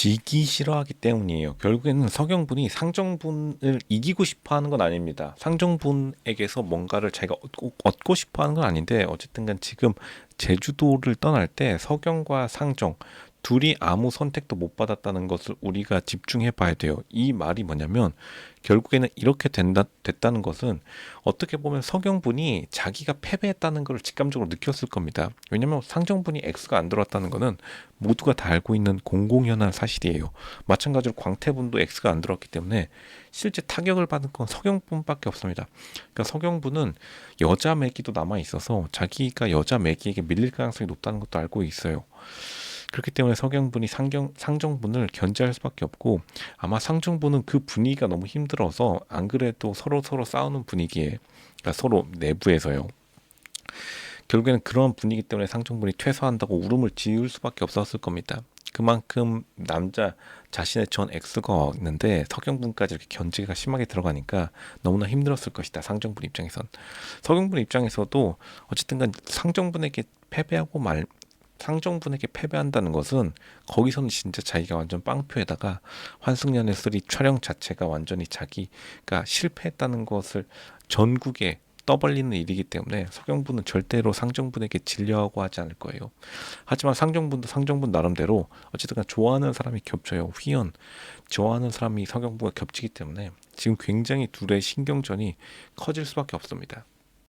지기 싫어하기 때문이에요. 결국에는 서경분이 상정분을 이기고 싶어 하는 건 아닙니다. 상정분에게서 뭔가를 자기가 얻고, 얻고 싶어 하는 건 아닌데 어쨌든 간 지금 제주도를 떠날 때 서경과 상정 둘이 아무 선택도 못 받았다는 것을 우리가 집중해 봐야 돼요. 이 말이 뭐냐면 결국에는 이렇게 된다, 됐다는 것은 어떻게 보면 서경분이 자기가 패배했다는 걸 직감적으로 느꼈을 겁니다. 왜냐면 상정분이 X가 안 들어왔다는 것은 모두가 다 알고 있는 공공연한 사실이에요. 마찬가지로 광태분도 X가 안 들어왔기 때문에 실제 타격을 받은 건 서경분밖에 없습니다. 그러니까 서경분은 여자 매기도 남아 있어서 자기가 여자 매기에게 밀릴 가능성이 높다는 것도 알고 있어요. 그렇기 때문에 서경분이 상경, 상정분을 견제할 수밖에 없고 아마 상정분은 그 분위기가 너무 힘들어서 안 그래도 서로 서로 싸우는 분위기에 그러니까 서로 내부에서요. 결국에는 그런 분위기 때문에 상정분이 퇴소한다고 울음을 지을 수밖에 없었을 겁니다. 그만큼 남자 자신의 전 X가 있는데 서경분까지 이렇게 견제가 심하게 들어가니까 너무나 힘들었을 것이다. 상정분 입장에선 서경분 입장에서도 어쨌든간 상정분에게 패배하고 말 상정분에게 패배한다는 것은 거기서는 진짜 자기가 완전 빵표에다가 환승연의 쓰리 촬영 자체가 완전히 자기가 실패했다는 것을 전국에 떠벌리는 일이기 때문에 서경분은 절대로 상정분에게 진려하고 하지 않을 거예요. 하지만 상정분도 상정분 나름대로 어쨌든 좋아하는 사람이 겹쳐요. 휘연 좋아하는 사람이 서경분과 겹치기 때문에 지금 굉장히 둘의 신경전이 커질 수밖에 없습니다.